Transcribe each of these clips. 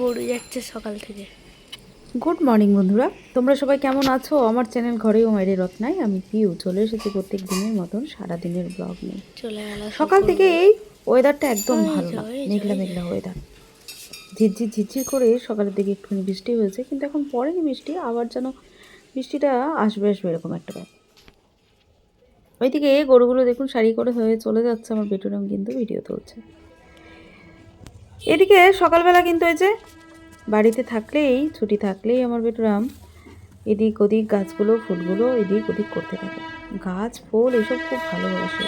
গরু যাচ্ছে সকাল থেকে। গুড মর্নিং বন্ধুরা। তোমরা সবাই কেমন আছো? আমার চ্যানেল ঘরেও মায়ের রত্নায় আমি পিউ। চলে এসেছি প্রত্যেক দিনের মতন সারা দিনের ব্লগ নিয়ে। চলে গেল সকাল থেকে এই ওয়েদারটা একদম ভালো না। মেঘলা মেঘলা ওয়েদার ঝিরঝির ঝিরঝির করে সকালের দিকে একটুখানি বৃষ্টি হয়েছে কিন্তু এখন পড়েনি বৃষ্টি আবার যেন বৃষ্টিটা আসবে আসবে এরকম একটা ব্যাপার। ওইদিকে গরুগুলো দেখুন শাড়ি করে হয়ে চলে যাচ্ছে আমার বেটুরাম কিন্তু ভিডিও তুলছে। এদিকে সকালবেলা কিন্তু এই যে বাড়িতে থাকলেই ছুটি থাকলেই আমার বেটুরাম এদিক ওদিক গাছগুলো ফুলগুলো এদিক ওদিক করতে থাকে। গাছ ফুল এসব খুব ভালোবাসে।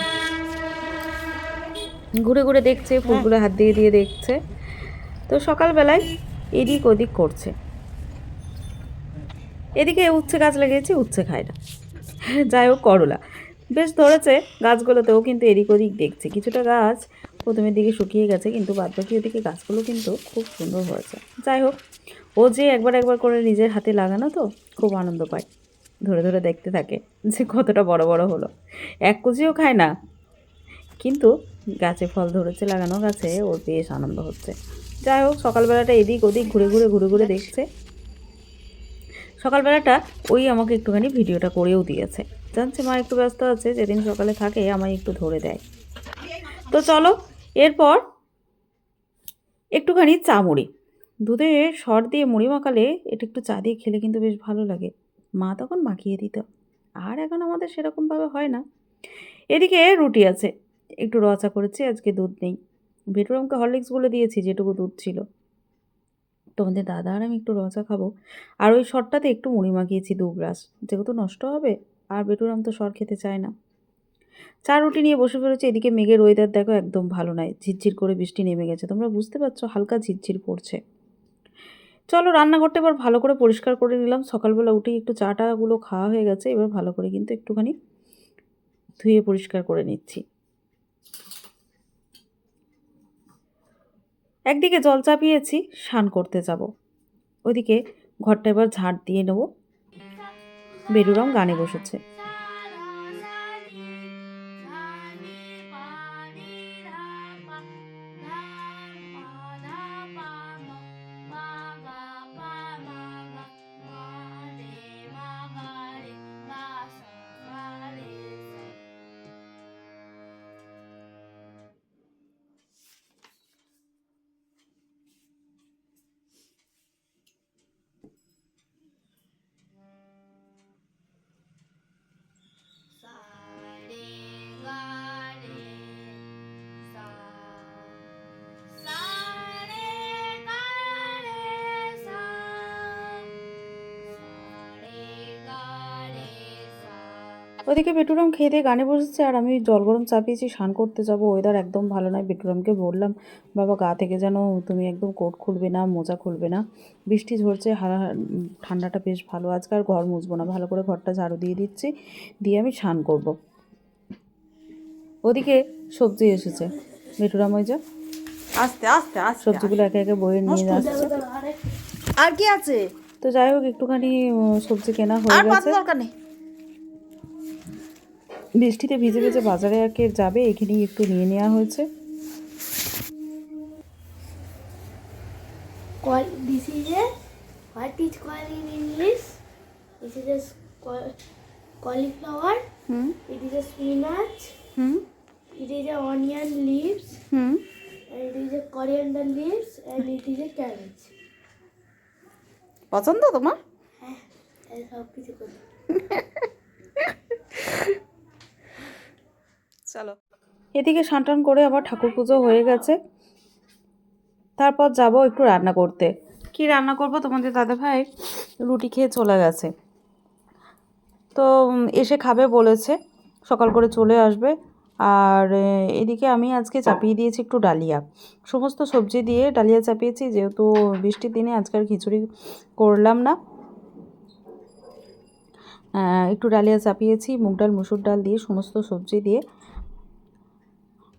ঘুরে ঘুরে দেখছে ফুলগুলো হাত দিয়ে দিয়ে দেখছে। তো সকালবেলায় এদিক ওদিক করছে। এদিকে উচ্ছে গাছ লাগিয়েছি উচ্ছে খায় না। যাই হোক করলা। বেশ ধরেছে গাছগুলোতেও কিন্তু এদিক ওদিক দেখছে। কিছুটা গাছ প্রথমের দিকে শুকিয়ে গেছে, কিন্তু বাদ বাকি ওদিকে গাছগুলো কিন্তু খুব সুন্দর হয়েছে। যাই হোক, ও যে একবার একবার করে নিজের হাতে লাগানো তো খুব আনন্দ পায়। ধরে ধরে দেখতে থাকে যে কতটা বড় বড় হলো। এক কুচিও খায় না, কিন্তু গাছে ফল ধরেছে লাগানো গাছে ওর বেশ আনন্দ হচ্ছে। যাই হোক, সকালবেলাটা এদিক ওদিক ঘুরে ঘুরে ঘুরে ঘুরে দেখছে। সকালবেলাটা ওই আমাকে একটুখানি ভিডিওটা করেও দিয়েছে। জানছে মা একটু ব্যস্ত আছে, যেদিন সকালে থাকে আমায় একটু ধরে দেয়। তো চলো এরপর একটুখানি চা মুড়ি। দুধে সর দিয়ে মুড়ি মাখালে এটা একটু চা দিয়ে খেলে কিন্তু বেশ ভালো লাগে। মা তখন মাখিয়ে দিত। আর এখন আমাদের সেরকমভাবে হয় না। এদিকে রুটি আছে। একটু রচা করেছি, আজকে দুধ নেই। বেটুরামকে হরলিক্সগুলো দিয়েছি, যেটুকু দুধ ছিল। তোমাদের দাদা আর আমি একটু রচা খাব। আর ওই সরটাতে একটু মুড়ি মাখিয়েছি দু গ্লাস। যেহেতু নষ্ট হবে, আর বেটুরাম তো সর খেতে চায় না। চা রুটি নিয়ে বসে পড়েছে, এদিকে মেঘের ওয়েদার দেখো একদম ভালো নয় ঝিরঝির করে বৃষ্টি নেমে গেছে, তোমরা বুঝতে পারছ হালকা ঝিরঝির পড়ছে। চলো রান্নাঘরটা এবার ভালো করে পরিষ্কার করে নিলাম, সকালবেলা উঠেই একটু চাটাগুলো খাওয়া হয়ে গেছে, এবার ভালো করে কিন্তু একটুখানি ধুয়ে পরিষ্কার করে নিচ্ছি। একদিকে জল চাপিয়েছি, স্নান করতে যাব। ওইদিকে ঘরটা এবার ঝাঁট দিয়ে নেব। বেরুরাম গানে বসেছে। ওদিকে বেটুরাম খেয়ে দিয়ে গানে বসেছে আর আমি জল গরম চাপিয়েছি স্নান করতে যাব। ওয়েদার একদম ভালো নয় বেটুরামকে বললাম বাবা গা থেকে যেন তুমি একদম কোট খুলবে না মোজা খুলবে না। বৃষ্টি ঝরছে হারা ঠান্ডাটা বেশ ভালো আজকে আর ঘর মুছবো না। ভালো করে ঘরটা ঝাড়ু দিয়ে দিচ্ছি দিয়ে আমি স্নান করব। ওদিকে সবজি এসেছে। বেটুরাম ওই যে আস্তে আস্তে আস্তে সবজিগুলো একে একে বয়ে নিয়ে যাচ্ছে। আর। কি আছে? তো যাই হোক একটুখানি সবজি কেনা হয়ে গেছে। দরকার নেই। বৃষ্টিতে ভিজে ভিজে বাজারে আর যাবে? এখানেই একটু নিয়ে নেওয়া হয়েছে। Cauliflower it is a spinach it is a onion leaves it is a coriander leaves and it is a cabbage পছন্দ তোমার? হ্যাঁ সব কিছু করি চলো। এদিকে সাঁটান করে আবার ঠাকুর পুজো হয়ে গেছে। তারপর যাব একটু রান্না করতে। কি রান্না করব তোমাদের দাদা ভাই? রুটি খেয়ে চলে গেছে। তো এসে খাবে বলেছে, সকাল করে চলে আসবে। আর এদিকে আমি আজকে চাপিয়ে দিয়েছি একটু ডালিয়া। সমস্ত সবজি দিয়ে ডালিয়া চাপিয়েছি, যেহেতু বৃষ্টির দিনে আজকাল খিচুড়ি করলাম না। একটু ডালিয়া চাপিয়েছি, মুগ ডাল, মুসুর ডাল দিয়ে সমস্ত সবজি দিয়ে।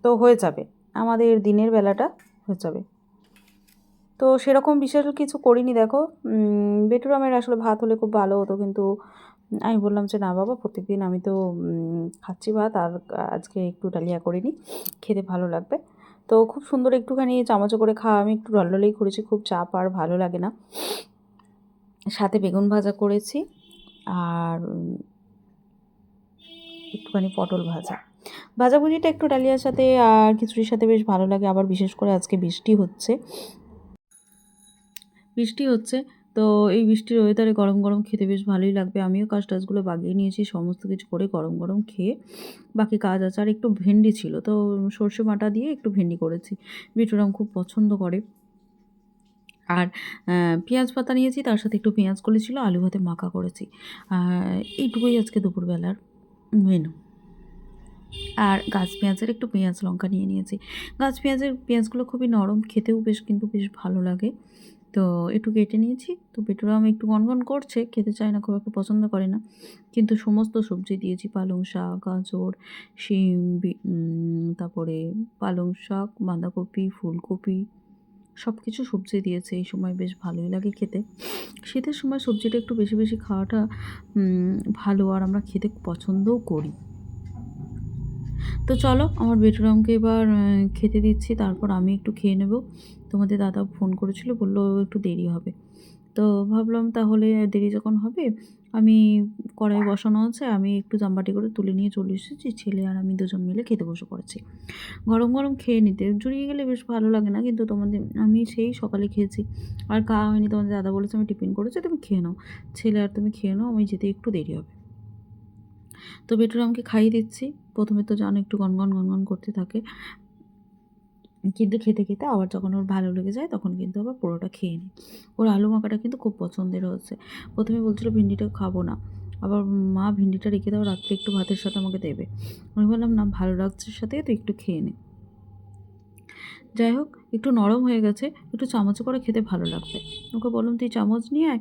তো হয়ে যাবে। আমাদের দিনের বেলাটা হয়ে যাবে। তো সেরকম বিশেষ কিছু করিনি, দেখো। বেটুরামের আসলে ভাত হলে খুব ভালো হতো, কিন্তু আমি বললাম যে, না বাবা, প্রত্যেকদিন আমি তো খাচ্ছি ভাত, আর আজকে একটু ডালিয়া করিনি, খেতে ভালো লাগবে। তো খুব সুন্দর একটুখানি চামচে করে খাওয়া, আমি একটু ডলডলেই করেছি, খুব চাপ আর ভালো লাগে না। সাথে বেগুন ভাজা করেছি, আর একটুখানি পটল ভাজা। ভাজাভুজিটা একটু ডালিয়ার সাথে আর খিচুড়ির সাথে বেশ ভালো লাগে। আবার বিশেষ করে আজকে বৃষ্টি হচ্ছে। বৃষ্টি হচ্ছে, তো এই বৃষ্টির ওয়েদারে গরম গরম খেতে বেশ ভালোই লাগবে। আমিও কাজ টাজগুলো বাগিয়ে নিয়েছি, সমস্ত কিছু করে গরম গরম খেয়ে। বাকি কাজ আছে, আর একটু ভেন্ডি ছিল, তো সর্ষে বাটা দিয়ে একটু ভেন্ডি করেছি। বিটুরাম খুব পছন্দ করে। আর পেঁয়াজ পাতা নিয়েছি, তার সাথে একটু পেঁয়াজ কলি ছিল আলু ভাতে মাখা করেছি। এইটুকুই আজকে দুপুরবেলার মেনু আর গাছ পেঁয়াজের একটু পেঁয়াজ লঙ্কা নিয়ে নিয়েছি। গাছ পেঁয়াজের পেঁয়াজগুলো খুবই নরম, খেতেও বেশ কিন্তু বেশ ভালো লাগে। তো একটু কেটে নিয়েছি। তো পেটুরাম একটু গনগন করছে, খেতে চায় না, খুব একটা পছন্দ করে না। কিন্তু সমস্ত সবজি দিয়েছি, পালং শাক, গাজর, শিম তারপরে পালং শাক, বাঁধাকপি, ফুলকপি সব কিছু সবজি দিয়েছে। এই সময় বেশ ভালোই লাগে খেতে। শীতের সময় সবজিটা একটু বেশি বেশি খাওয়াটা ভালো। আর আমরা খেতে পছন্দও করি। তো চলো, আমার বেটুরামকে এবার খেতে দিচ্ছি, তারপর আমি একটু খেয়ে নেব। তোমাদের দাদা ফোন করেছিল, বলল একটু দেরি হবে। তো ভাবলাম তাহলে দেরি যখন হবে, আমি কড়াই বসানো আছে, আমি একটু জামবাটি করে তুলে নিয়ে চলে এসেছি, ছেলে আর আমি দুজন মিলে খেতে বসে পড়েছি। গরম গরম খেয়ে নিতে, জুড়িয়ে গেলে বেশ ভালো লাগে না, কিন্তু তোমাদের, আমি সেই সকালে খেয়েছি। আর খাওয়া হয়নি, তোমাদের দাদা বলেছে আমি টিফিন করেছি, তুমি খেয়ে নাও। ছেলে আর তুমি খেয়ে নাও, আমি যেতে একটু দেরি হবে। তো বেটুরামকে খাইয়ে দিচ্ছি। প্রথমে তো জানো একটু গনগন গনগন করতে থাকে। কিন্তু খেতে খেতে আবার যখন ওর ভালো লেগে যায় তখন কিন্তু আবার পুরোটা খেয়ে নিই। ওর আলু মাখাটা কিন্তু খুব পছন্দের হচ্ছে প্রথমে বলছিল, ভিন্ডিটা খাব না। আবার মা ভিন্ডিটা রেখে দাও, রাত্রে একটু ভাতের সাথে আমাকে দেবে। আমি বললাম, না, ভালো লাগছে সাথে, তো একটু খেয়ে নে। যাই হোক, একটু নরম হয়ে গেছে, একটু চামচে করে খেতে ভালো লাগবে। ওকে বললাম, তুই চামচ নিয়ে আয়।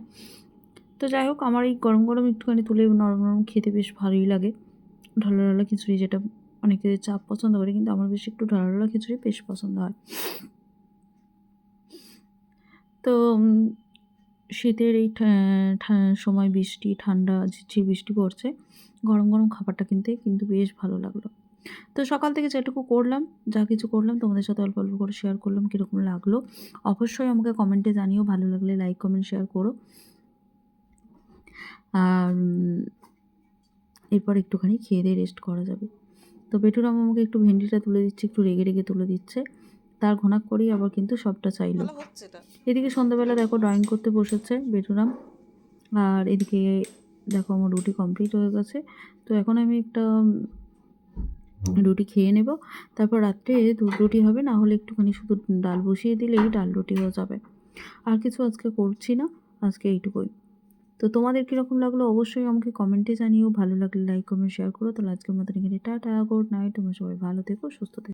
তো যাই হোক, আমার এই গরম গরম একটুখানি তুলে নরম নরম খেতে বেশ ভালোই লাগে। ঢালা ঢালা খিচুড়ি যেটা অনেকে চাপ পছন্দ করে, কিন্তু আমার বেশ একটু ঢালা ঢালা খিচুড়ি বেশ পছন্দ হয়। তো শীতের এই সময় বৃষ্টি, ঠান্ডা, ঝিরঝির বৃষ্টি পড়ছে, গরম গরম খাবারটা কিনতে কিন্তু বেশ ভালো লাগল। তো সকাল থেকে যেটুকু করলাম, যা কিছু করলাম, তোমাদের সাথে অল্প অল্প করে শেয়ার করলাম, কীরকম লাগল, অবশ্যই আমাকে কমেন্টে জানিও, ভালো লাগলে লাইক কমেন্ট শেয়ার করো। এরপর একটুখানি খেয়ে দিয়ে রেস্ট করা যাবে। তো বেটুরাম আমাকে একটু ভেন্ডিটা তুলে দিচ্ছে একটু রেগে রেগে তুলে দিচ্ছে। তার ঘনাক করেই আবার কিন্তু সবটা চাইলো। এদিকে সন্ধ্যাবেলা দেখো ড্রয়িং করতে বসেছে বেটুরাম। আর এদিকে দেখো আমার রুটি কমপ্লিট হয়ে গেছে। তো এখন আমি একটা রুটি খেয়ে নেব। তারপর রাত্রে দুধ রুটি হবে না হলে একটুখানি শুধু ডাল বসিয়ে দিলেই ডাল রুটি হয়ে যাবে। আর কিছু আজকে করছি না আজকে এইটুকুই। তো তোমাদের কীরকম লাগল অবশ্যই আমাকে কমেন্টে জানিও। ভালো লাগলে লাইক কমেন্ট শেয়ার করো। তাহলে আজকের মতন এখানে টাটা গুড নাইট তোমরা সবাই ভালো থেকো, সুস্থ থেকো।